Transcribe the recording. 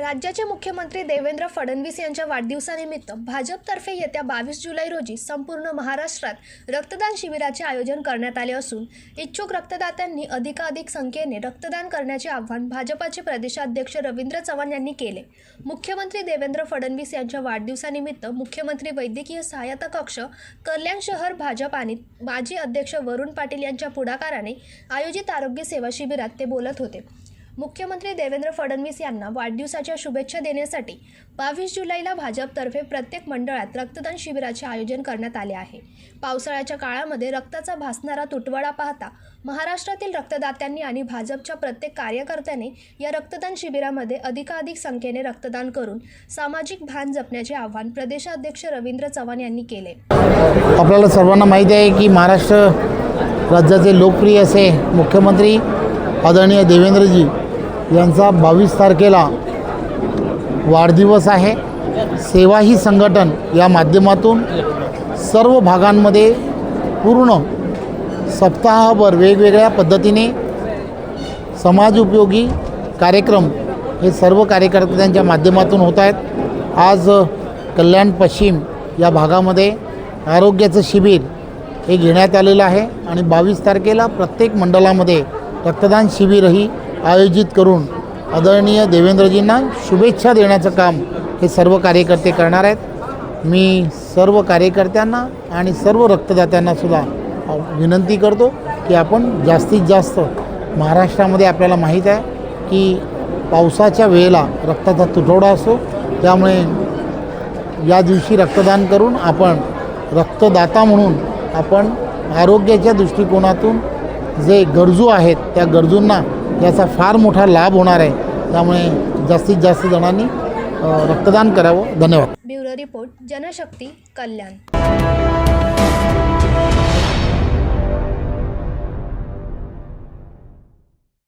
राज्याचे मुख्यमंत्री देवेंद्र फडणवीस यांच्या वाढदिवसानिमित्त भाजपतर्फे येत्या बावीस जुलै रोजी संपूर्ण महाराष्ट्रात रक्तदान शिबिराचे आयोजन करण्यात आले असून इच्छुक रक्तदात्यांनी अधिकाधिक संख्येने रक्तदान करण्याचे आवाहन भाजपाचे प्रदेशाध्यक्ष रवींद्र चव्हाण यांनी केले. मुख्यमंत्री देवेंद्र फडणवीस यांच्या वाढदिवसानिमित्त मुख्यमंत्री वैद्यकीय सहायता कक्ष कल्याण शहर भाजप आणि माजी अध्यक्ष वरुण पाटील यांच्या पुढाकाराने आयोजित आरोग्य सेवा शिबिरात ते बोलत होते. मुख्यमंत्री देवेंद्र फडणवीस यांना वाढदिवसाच्या शुभेच्छा देण्यासाठी बावीस जुलैला भाजपतर्फे प्रत्येक मंडळात रक्तदान शिबिराचे आयोजन करण्यात आले आहे. पावसाळ्याच्या काळामध्ये रक्ताचा भासणारा तुटवडा पाहता महाराष्ट्रातील रक्तदात्यांनी आणि भाजपच्या प्रत्येक कार्यकर्त्याने या रक्तदान शिबिरामध्ये अधिकाधिक संख्येने रक्तदान करून सामाजिक भान जपण्याचे आवाहन प्रदेशाध्यक्ष रवींद्र चव्हाण यांनी केले. आपल्याला सर्वांना माहिती आहे की महाराष्ट्र राज्याचे लोकप्रिय असे मुख्यमंत्री आदरणीय देवेंद्रजी यांचा बावीस तारखेला वाढदिवस आहे. सेवा ही संघटन या माध्यमातून सर्व भागांमध्ये पूर्ण सप्ताहभर वेगवेगळ्या पद्धतीने समाज उपयोगी कार्यक्रम हे सर्व कार्यकर्त्यांच्या माध्यमातून होत आहेत. आज कल्याण पश्चिम या भागामध्ये आरोग्याचं शिबिर हे घेण्यात आलेलं आहे आणि बावीस तारखेला प्रत्येक मंडळामध्ये रक्तदान शिबिरही आयोजित करून आदरणीय देवेंद्रजींना शुभेच्छा देण्याचं काम हे सर्व कार्यकर्ते करणार आहेत. मी सर्व कार्यकर्त्यांना आणि सर्व रक्तदात्यांना सुद्धा विनंती करतो की आपण जास्तीत जास्त महाराष्ट्रामध्ये आपल्याला माहीत आहे की पावसाच्या वेळेला रक्ताचा तुटवडा असतो. त्यामुळे या दिवशी रक्तदान करून आपण रक्तदाता म्हणून आपण आरोग्याच्या दृष्टिकोनातून जे गरजू आहेत त्या गरजूंना याचा फार मोठा लाभ होणार आहे. त्यामुळे जास्तीत जास्त जणांनी रक्तदान करावं. धन्यवाद. Bureau report Janshakti Kalyan.